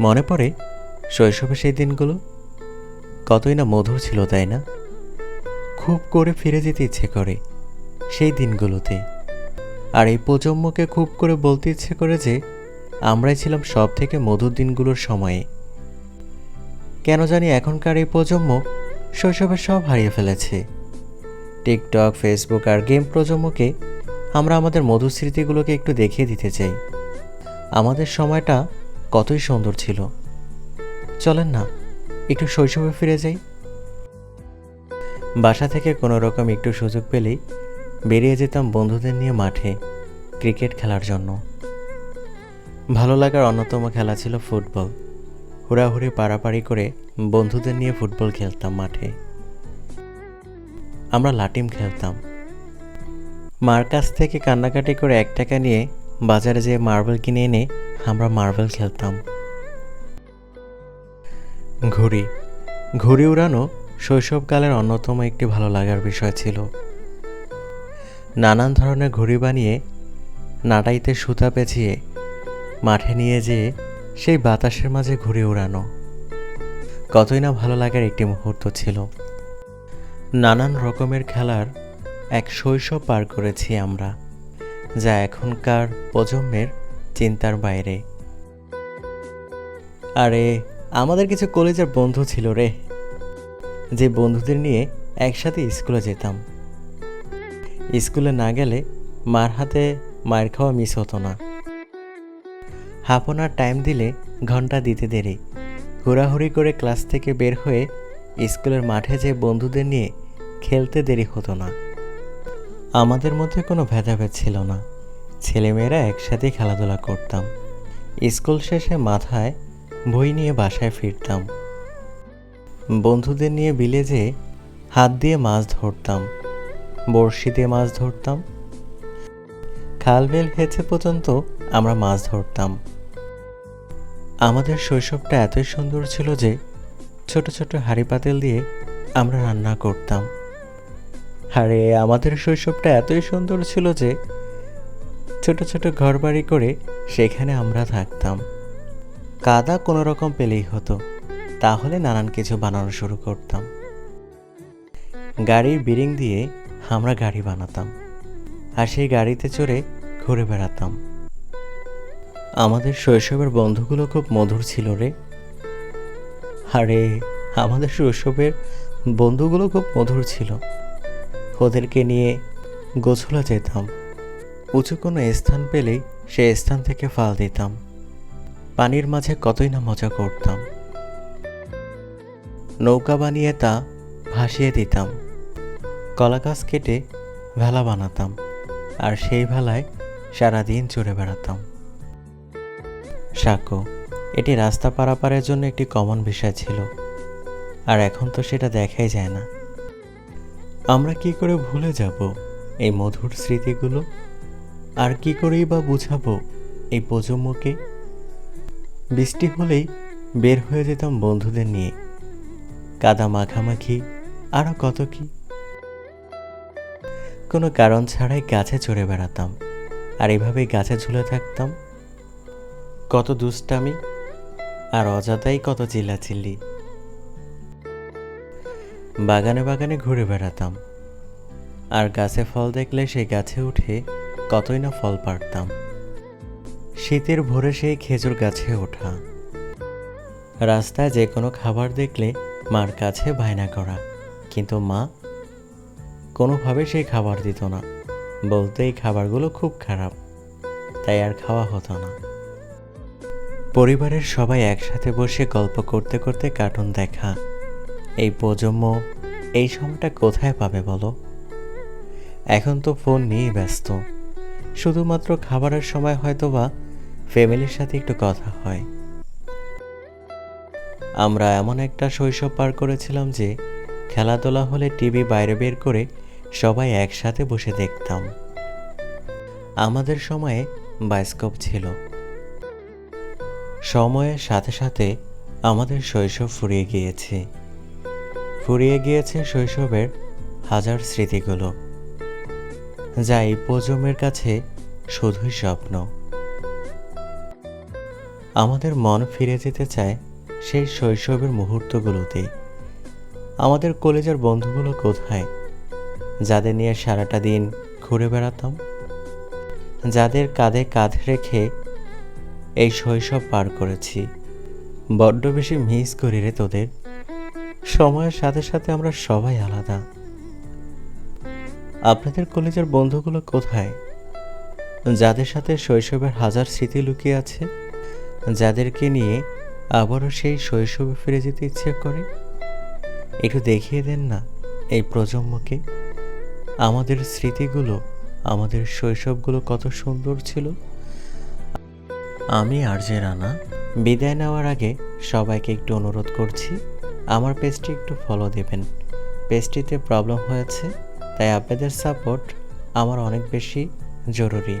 মনে পড়ে শৈশবে সেই দিনগুলো? কতই না মধুর ছিল, তাই না? খুব করে ফিরে যেতে ইচ্ছে করে সেই দিনগুলোতে। আর এই প্রজন্মকে খুব করে বলতে ইচ্ছে করে যে, আমরাই ছিলাম সব থেকে মধুর দিনগুলোর সময়ে। কেন জানি এখনকার এই প্রজন্ম শৈশবের সব হারিয়ে ফেলেছে। টিকটক, ফেসবুক আর গেম প্রজন্মকে আমরা আমাদের মধুর স্মৃতিগুলোকে একটু দেখিয়ে দিতে চাই। আমাদের সময়টা কতই সুন্দর ছিল। চলেন না, একটু শৈশবে ফিরে যাই। বাসা থেকে কোনো রকম একটু সুযোগ পেলেই বেরিয়ে যেতাম বন্ধুদের নিয়ে মাঠে ক্রিকেট খেলার জন্য। ভালো লাগার অন্যতম খেলা ছিল ফুটবল। হুড়াহুড়ি পাড়াপাড়ি করে বন্ধুদের নিয়ে ফুটবল খেলতাম মাঠে। আমরা লাটিম খেলতাম। মার কাছ থেকে কান্নাকাটি করে এক টাকা নিয়ে বাজারে যেয়ে মার্বেল কিনে এনে আমরা মার্বেল খেলতাম। ঘুড়ি। ঘুড়ি উড়ানো শৈশবকালের অন্যতম একটি ভালো লাগার বিষয় ছিল। নানান ধরনের ঘুড়ি বানিয়ে নাটাইতে সুতা পেঁচিয়ে মাঠে নিয়ে যেয়ে সেই বাতাসের মাঝে ঘুরে উড়ানো। কতই না ভালো লাগার একটি মুহূর্ত ছিল। নানান রকমের খেলার এক শৈশব পার করেছি আমরা, যা এখনকার প্রজন্মের চিন্তার বাইরে। আরে, আমাদের কিছু কলেজের বন্ধু ছিল রে। যে বন্ধুদের নিয়ে একসাথে স্কুলে যেতাম। স্কুলে না গেলে মার হাতে মায়ের খাওয়া মিস হতো না। হাফ আওয়ার টাইম দিলে ঘণ্টা দিতে দেরি। হুড়াহুড়ি করে ক্লাস থেকে বের হয়ে স্কুলের মাঠে যে বন্ধুদের নিয়ে খেলতে দেরি হতো না। আমাদের মধ্যে কোনো ভেদাভেদ ছিল না। ছেলেমেয়েরা একসাথে খেলাধুলা করতাম। স্কুল শেষে মাথায় বই নিয়ে বাসায় ফিরতাম। বন্ধুদের নিয়ে যেয়ে হাত দিয়ে মাছ ধরতাম। বড়শি দিয়ে মাছ ধরতাম। খালবেল হেঁচে পর্যন্ত আমরা মাছ ধরতাম। আমাদের শৈশবটা এতই সুন্দর ছিল যে ছোট ছোট হাঁড়ি পাতিল দিয়ে আমরা রান্না করতাম। আরে, আমাদের শৈশবটা এতই সুন্দর ছিল যে ছোট ছোট ঘরবাড়ি করে সেখানে আমরা থাকতাম। কাদা কোনো রকম পেলেই হতো, তাহলে নানান কিছু বানানো শুরু করতাম। গাড়ির বিরিং দিয়ে আমরা গাড়ি বানাতাম আর সেই গাড়িতে চড়ে ঘুরে বেড়াতাম। আমাদের শৈশবের বন্ধুগুলো খুব মধুর ছিল রে। আরে, আমাদের শৈশবের বন্ধুগুলো খুব মধুর ছিল। ওদেরকে নিয়ে গোছলা যেতাম। উঁচু কোনো স্থান পেলেই সে স্থান থেকে ফাল দিতাম। পানির মাঝে কতই না মজা করতাম। নৌকা বানিয়ে তা ভাসিয়ে দিতাম। কলা গাছ কেটে ভেলা বানাতাম আর সেই ভেলায় সারাদিন চড়ে বেড়াতাম। সাঁকো, এটি রাস্তা পারাপারের জন্য একটি কমন বিষয় ছিল, আর এখন তো সেটা দেখাই যায় না। আমরা কি করে ভুলে যাব এই মধুর স্মৃতিগুলো? আর কি করেই বা বুঝাবো এই প্রজন্মকে? বৃষ্টি হলেই বের হয়ে যেতাম বন্ধুদের নিয়ে। কাদা মাখামাখি আরও কত কি? কোনো কারণ ছাড়াই গাছে চড়ে বেড়াতাম, আর এভাবেই গাছে ঝুলে থাকতাম। কত দুষ্টামি আর অযথাই কত চিল্লাচিল্লি। বাগানে বাগানে ঘুরে বেড়াতাম, আর গাছে ফল দেখলে সেই গাছে উঠে কতই না ফল পারতাম। শীতের ভোরে সেই খেজুর গাছে ওঠা। রাস্তায় যে কোনো খাবার দেখলে মার কাছে বায়না করা। কিন্তু মা কোনোভাবে সেই খাবার দিত না। বলতে এই খাবারগুলো খুব খারাপ, তাই আর খাওয়া হতো না। পরিবারের সবাই একসাথে বসে গল্প করতে করতে কার্টুন দেখা। এই প্রজন্ম এই সময়টা কোথায় পাবে বলো? এখন তো ফোন নিয়ে ব্যস্ত। শুধুমাত্র খাবারের সময় হয়তো বা ফ্যামিলির সাথে একটু কথা হয়। আমরা এমন একটা শৈশব পার করেছিলাম যে খেলাধুলা হলে টিভি বাইরে বের করে সবাই একসাথে বসে দেখতাম। আমাদের সময়ে বায়োস্কোপ ছিল। সময়ের সাথে সাথে আমাদের শৈশব ফুরিয়ে গিয়েছে। ফুরিয়ে গিয়েছে শৈশবের হাজার স্মৃতিগুলো। যা এই প্রজন্মের কাছে শুধুই স্বপ্ন। আমাদের মন ফিরে যেতে চায় সেই শৈশবের মুহূর্তগুলোতে। আমাদের কলেজের বন্ধুগুলো কোথায়? যাদের নিয়ে সারাটা দিন ঘুরে বেড়াতাম? যাদের কাঁধে কাঁধ রেখে এই শৈশব পার করেছি। বড্ড বেশি মিস করি রে তোদের। সময়ের সাথে সাথে আমরা সবাই আলাদা। আপনাদের কলেজের বন্ধুগুলো কোথায়? যাদের সাথে শৈশবের হাজার স্মৃতি লুকিয়ে আছে, যাদেরকে নিয়ে আবারও সেই শৈশবে ফিরে যেতে ইচ্ছে করে, একটু দেখিয়ে দেন না এই প্রজন্মকে? আমাদের স্মৃতিগুলো, আমাদের শৈশবগুলো কত সুন্দর ছিল। আমি আর যে রানা, বিদায় নেওয়ার আগে সবাইকে একটু অনুরোধ করছি, আমার পেজটি একটু ফলো দেবেন। পেজটিতে প্রবলেম হয়েছে। তাই আপনাদের সাপোর্ট আমার অনেক বেশি জরুরি।